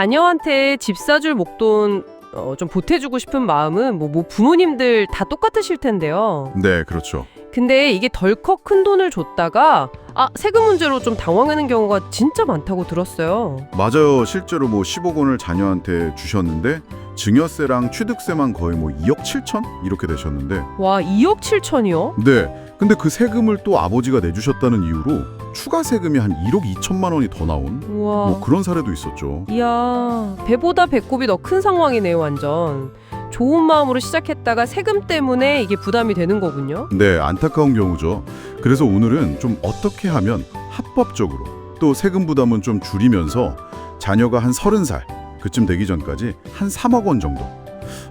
자녀한테 집 사줄 목돈 어, 좀 보태주고 싶은 마음은 뭐, 뭐 부모님들 다 똑같으실 텐데요. 네, 그렇죠. 근데 이게 덜컥 큰 돈을 줬다가 아 세금 문제로 좀 당황하는 경우가 진짜 많다고 들었어요. 맞아요. 실제로 뭐 10억 원을 자녀한테 주셨는데 증여세랑 취득세만 거의 뭐 2억 7천 이렇게 되셨는데 와 2억 7천이요? 네. 근데 그 세금을 또 아버지가 내주셨다는 이유로 추가 세금이 한 1억 2천만 원이 더 나온 우와. 뭐 그런 사례도 있었죠. 이야 배보다 배꼽이 더 큰 상황이네요 완전. 좋은 마음으로 시작했다가 세금 때문에 이게 부담이 되는 거군요. 네, 안타까운 경우죠. 그래서 오늘은 좀 어떻게 하면 합법적으로 또 세금 부담은 좀 줄이면서 자녀가 한 30살 그쯤 되기 전까지 한 3억 원 정도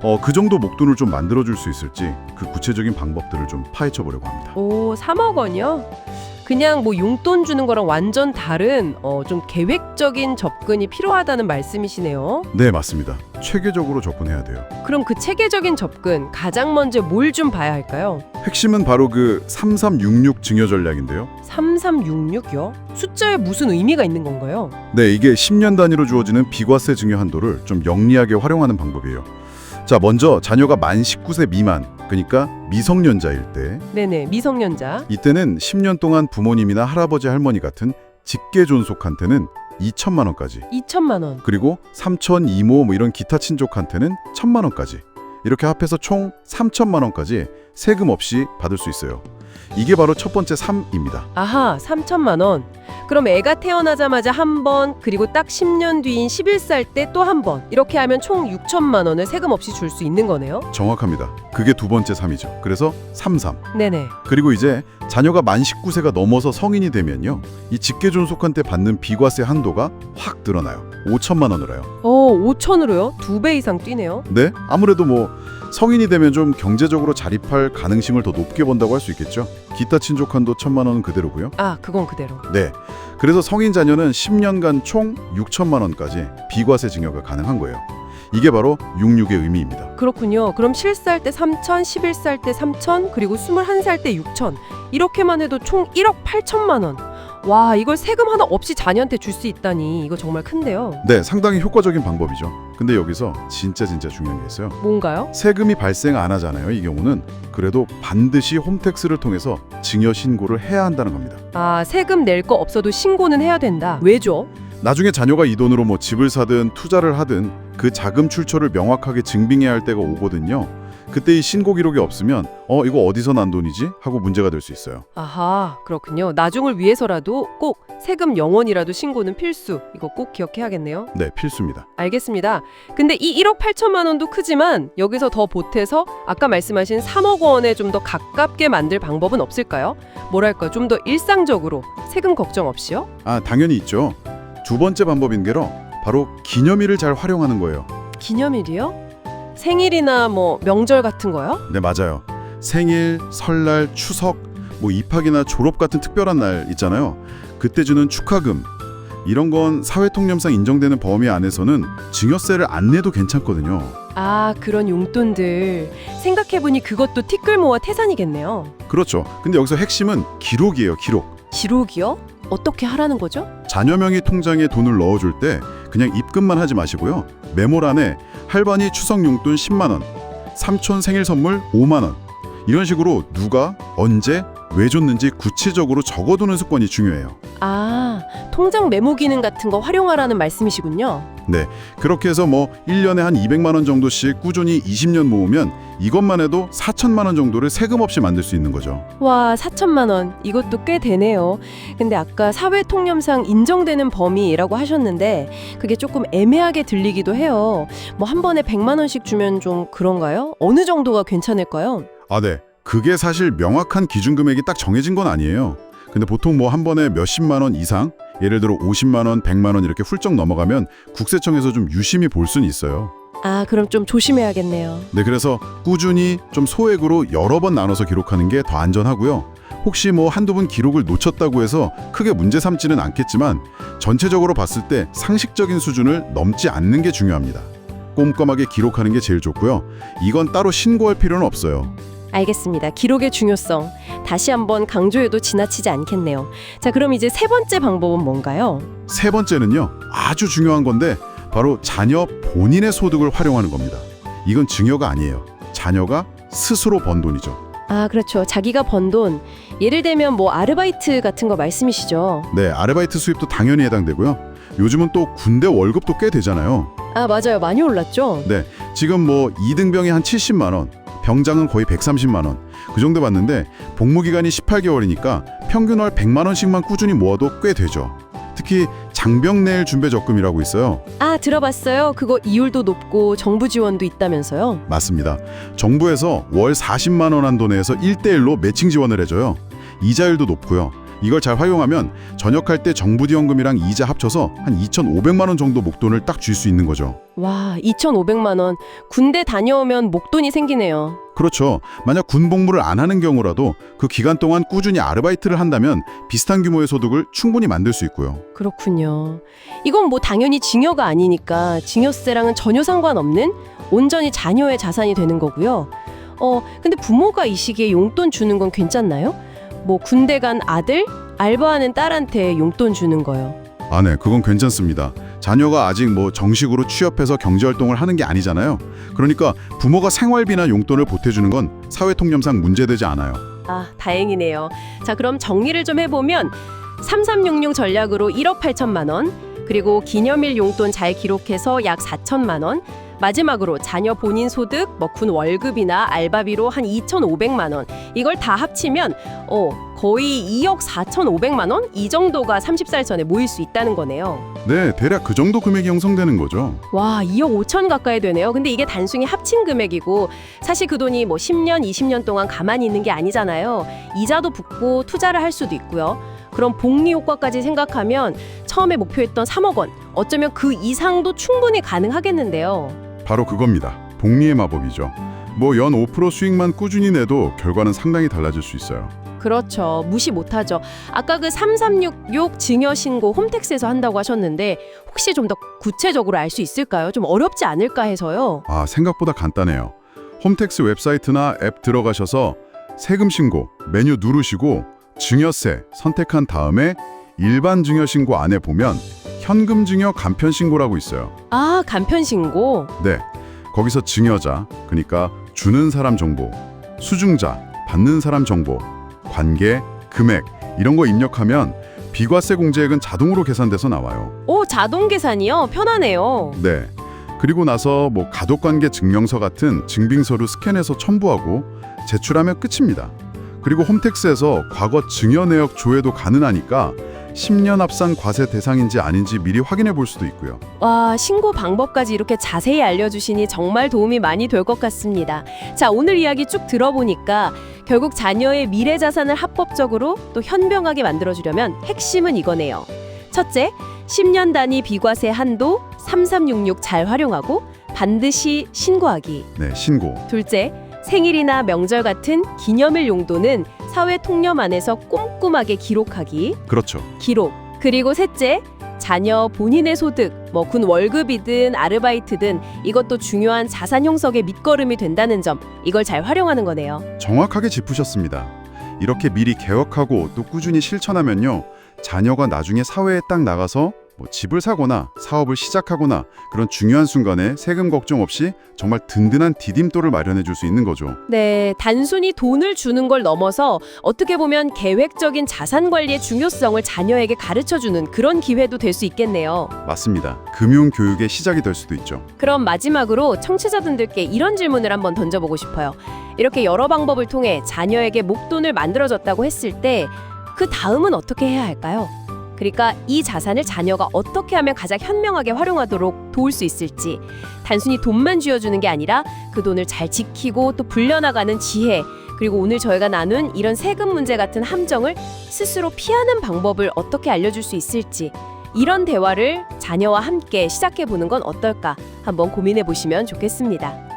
어, 그 정도 목돈을 좀 만들어 줄 수 있을지 그 구체적인 방법들을 좀 파헤쳐 보려고 합니다. 오 3억 원이요? 그냥 뭐 용돈 주는 거랑 완전 다른 어, 좀 계획적인 접근이 필요하다는 말씀이시네요. 네, 맞습니다. 체계적으로 접근해야 돼요. 그럼 그 체계적인 접근 가장 먼저 뭘 좀 봐야 할까요? 핵심은 바로 그 3366 증여 전략인데요. 3366요? 숫자에 무슨 의미가 있는 건가요? 네, 이게 10년 단위로 주어지는 비과세 증여 한도를 좀 영리하게 활용하는 방법이에요. 자, 먼저 자녀가 만 19세 미만, 그러니까 미성년자일 때 네네 미성년자 이때는 10년 동안 부모님이나 할아버지 할머니 같은 직계 존속한테는 2천만 원까지 2천만 원. 그리고 삼촌 이모 뭐 이런 기타 친족한테는 1천만 원까지 이렇게 합해서 총 3천만 원까지 세금 없이 받을 수 있어요. 이게 바로 첫 번째 3입니다. 아하 3천만 원. 그럼 애가 태어나자마자 한 번, 그리고 딱 10년 뒤인 11살 때 또 한 번. 이렇게 하면 총 6천만 원을 세금 없이 줄 수 있는 거네요. 정확합니다. 그게 두 번째 3이죠. 그래서 33. 네네. 그리고 이제 자녀가 만 19세가 넘어서 성인이 되면요. 이 직계 존속한테 받는 비과세 한도가 확 늘어나요. 5천만 원을 해요. 어 5천으로요? 두 배 이상 뛰네요. 네? 아무래도 뭐 성인이 되면 좀 경제적으로 자립할 가능성을 더 높게 본다고 할 수 있겠죠. 기타 친족 한도 천만 원은 그대로고요. 아 그건 그대로. 네. 그래서 성인 자녀는 10년간 총 6천만 원까지 비과세 증여가 가능한 거예요. 이게 바로 66의 의미입니다. 그렇군요. 그럼 7살 때 3천, 11살 때 3천, 그리고 21살 때 6천. 이렇게만 해도 총 1억 8천만 원. 와, 이걸 세금 하나 없이 자녀한테 줄 수 있다니 이거 정말 큰데요. 네, 상당히 효과적인 방법이죠. 근데 여기서 진짜 진짜 중요한 게 있어요. 뭔가요? 세금이 발생 안 하잖아요. 이 경우는 그래도 반드시 홈택스를 통해서 증여 신고를 해야 한다는 겁니다. 아, 세금 낼 거 없어도 신고는 해야 된다. 왜죠? 나중에 자녀가 이 돈으로 뭐 집을 사든 투자를 하든 그 자금 출처를 명확하게 증빙해야 할 때가 오거든요. 그때 이 신고 기록이 없으면 어 이거 어디서 난 돈이지 하고 문제가 될 수 있어요. 아하, 그렇군요. 나중을 위해서라도 꼭 세금 영원이라도 신고는 필수. 이거 꼭 기억해야겠네요. 네, 필수입니다. 알겠습니다. 근데 이 1억 8천만 원도 크지만 여기서 더 보태서 아까 말씀하신 3억 원에 좀 더 가깝게 만들 방법은 없을까요? 뭐랄까 좀 더 일상적으로 세금 걱정 없이요? 아, 당연히 있죠. 두 번째 방법인 게로 바로 기념일을 잘 활용하는 거예요. 기념일이요? 생일이나 뭐 명절 같은 거요? 네, 맞아요. 생일, 설날, 추석, 뭐 입학이나 졸업 같은 특별한 날 있잖아요. 그때 주는 축하금 이런 건 사회통념상 인정되는 범위 안에서는 증여세를 안 내도 괜찮거든요. 아 그런 용돈들 생각해보니 그것도 티끌 모아 태산이겠네요. 그렇죠. 근데 여기서 핵심은 기록이에요, 기록. 기록이요? 어떻게 하라는 거죠? 자녀 명의 통장에 돈을 넣어줄 때 그냥 입금만 하지 마시고요. 메모란에 할머니 추석 용돈 10만 원, 삼촌 생일 선물 5만 원. 이런 식으로 누가 언제 왜 줬는지 구체적으로 적어두는 습관이 중요해요. 아 통장 메모 기능 같은 거 활용하라는 말씀이시군요. 그렇게 해서 뭐 1년에 한 200만 원 정도씩 꾸준히 20년 모으면 이것만 해도 4천만 원 정도를 세금 없이 만들 수 있는 거죠. 와 4천만 원 이것도 꽤 되네요. 근데 아까 사회 통념상 인정되는 범위라고 하셨는데 그게 조금 애매하게 들리기도 해요. 뭐 한 번에 100만 원씩 주면 좀 그런가요? 어느 정도가 괜찮을까요? 아, 네. 그게 사실 명확한 기준 금액이 딱 정해진 건 아니에요. 근데 보통 뭐 한 번에 몇십만 원 이상, 예를 들어 50만 원, 100만 원 이렇게 훌쩍 넘어가면 국세청에서 좀 유심히 볼 수는 있어요. 아 그럼 좀 조심해야겠네요. 네, 그래서 꾸준히 좀 소액으로 여러 번 나눠서 기록하는 게 더 안전하고요. 혹시 뭐 한두 번 기록을 놓쳤다고 해서 크게 문제 삼지는 않겠지만 전체적으로 봤을 때 상식적인 수준을 넘지 않는 게 중요합니다. 꼼꼼하게 기록하는 게 제일 좋고요. 이건 따로 신고할 필요는 없어요. 알겠습니다. 기록의 중요성 다시 한번 강조해도 지나치지 않겠네요. 자 그럼 이제 세 번째 방법은 뭔가요? 세 번째는요. 아주 중요한 건데 바로 자녀 본인의 소득을 활용하는 겁니다. 이건 증여가 아니에요. 자녀가 스스로 번 돈이죠. 아, 그렇죠. 자기가 번 돈. 예를 들면 뭐 아르바이트 같은 거 말씀이시죠. 네, 아르바이트 수입도 당연히 해당되고요. 요즘은 또 군대 월급도 꽤 되잖아요. 아, 맞아요. 많이 올랐죠. 네, 지금 뭐 2등병이 한 70만 원, 병장은 거의 130만 원. 그 정도 받는데 복무 기간이 18개월이니까 평균 월 100만 원씩만 꾸준히 모아도 꽤 되죠. 특히 장병 내일 준비 적금이라고 있어요. 아, 들어봤어요. 그거 이율도 높고 정부 지원도 있다면서요. 맞습니다. 정부에서 월 40만 원 한도 내에서 1대1로 매칭 지원을 해줘요. 이자율도 높고요. 이걸 잘 활용하면 전역할 때 정부 지원금이랑 이자 합쳐서 한 2,500만 원 정도 목돈을 딱 줄 수 있는 거죠. 와, 2,500만 원. 군대 다녀오면 목돈이 생기네요. 그렇죠. 만약 군 복무를 안 하는 경우라도 그 기간 동안 꾸준히 아르바이트를 한다면 비슷한 규모의 소득을 충분히 만들 수 있고요. 그렇군요. 이건 뭐 당연히 징여가 아니니까 징여세랑은 전혀 상관없는 온전히 자녀의 자산이 되는 거고요. 어, 근데 부모가 이 시기에 용돈 주는 건 괜찮나요? 뭐 군대 간 아들, 알바하는 딸한테 용돈 주는 거요. 아, 네. 그건 괜찮습니다. 자녀가 아직 뭐 정식으로 취업해서 경제활동을 하는 게 아니잖아요. 그러니까 부모가 생활비나 용돈을 보태주는 건 사회통념상 문제되지 않아요. 아, 다행이네요. 자, 그럼 정리를 좀 해보면 3366 전략으로 1억 8천만 원, 그리고 기념일 용돈 잘 기록해서 약 4천만 원, 마지막으로 자녀 본인 소득, 뭐 군 월급이나 알바비로 한 2,500만 원. 이걸 다 합치면 어, 거의 2억 4,500만 원? 이 정도가 30살 전에 모일 수 있다는 거네요. 네, 대략 그 정도 금액이 형성되는 거죠. 와, 2억 5천 가까이 되네요. 근데 이게 단순히 합친 금액이고 사실 그 돈이 뭐 10년, 20년 동안 가만히 있는 게 아니잖아요. 이자도 붙고 투자를 할 수도 있고요. 그럼 복리 효과까지 생각하면 처음에 목표했던 3억 원, 어쩌면 그 이상도 충분히 가능하겠는데요. 바로 그겁니다. 복리의 마법이죠. 뭐 연 5% 수익만 꾸준히 내도 결과는 상당히 달라질 수 있어요. 그렇죠. 무시 못하죠. 아까 그 3366 증여 신고 홈택스에서 한다고 하셨는데 혹시 좀 더 구체적으로 알 수 있을까요? 좀 어렵지 않을까 해서요. 아, 생각보다 간단해요. 홈택스 웹사이트나 앱 들어가셔서 세금 신고 메뉴 누르시고 증여세 선택한 다음에 일반 증여 신고 안에 보면 현금 증여 간편 신고라고 있어요. 아, 간편 신고. 네. 거기서 증여자, 그러니까 주는 사람 정보, 수증자, 받는 사람 정보, 관계, 금액 이런 거 입력하면 비과세 공제액은 자동으로 계산돼서 나와요. 오, 자동 계산이요? 편하네요. 네. 그리고 나서 뭐 가족관계 증명서 같은 증빙서류 스캔해서 첨부하고 제출하면 끝입니다. 그리고 홈택스에서 과거 증여 내역 조회도 가능하니까 10년 합산 과세 대상인지 아닌지 미리 확인해 볼 수도 있고요. 와, 신고 방법까지 이렇게 자세히 알려주시니 정말 도움이 많이 될 것 같습니다. 자, 오늘 이야기 쭉 들어보니까 결국 자녀의 미래 자산을 합법적으로 또 현명하게 만들어주려면 핵심은 이거네요. 첫째, 10년 단위 비과세 한도 3366 잘 활용하고 반드시 신고하기. 네, 신고. 둘째, 생일이나 명절 같은 기념일 용도는 사회 통념 안에서 꼼꼼하게 기록하기. 그렇죠. 기록. 그리고 셋째, 자녀 본인의 소득, 뭐 군 월급이든 아르바이트든 이것도 중요한 자산 형성의 밑거름이 된다는 점, 이걸 잘 활용하는 거네요. 정확하게 짚으셨습니다. 이렇게 미리 개혁하고 또 꾸준히 실천하면요. 자녀가 나중에 사회에 딱 나가서 뭐 집을 사거나 사업을 시작하거나 그런 중요한 순간에 세금 걱정 없이 정말 든든한 디딤돌을 마련해 줄 수 있는 거죠. 네, 단순히 돈을 주는 걸 넘어서 어떻게 보면 계획적인 자산 관리의 중요성을 자녀에게 가르쳐 주는 그런 기회도 될 수 있겠네요. 맞습니다. 금융 교육의 시작이 될 수도 있죠. 그럼 마지막으로 청취자분들께 이런 질문을 한번 던져보고 싶어요. 이렇게 여러 방법을 통해 자녀에게 목돈을 만들어줬다고 했을 때 그 다음은 어떻게 해야 할까요? 그러니까 이 자산을 자녀가 어떻게 하면 가장 현명하게 활용하도록 도울 수 있을지 단순히 돈만 쥐어주는 게 아니라 그 돈을 잘 지키고 또 불려나가는 지혜 그리고 오늘 저희가 나눈 이런 세금 문제 같은 함정을 스스로 피하는 방법을 어떻게 알려줄 수 있을지 이런 대화를 자녀와 함께 시작해 보는 건 어떨까 한번 고민해 보시면 좋겠습니다.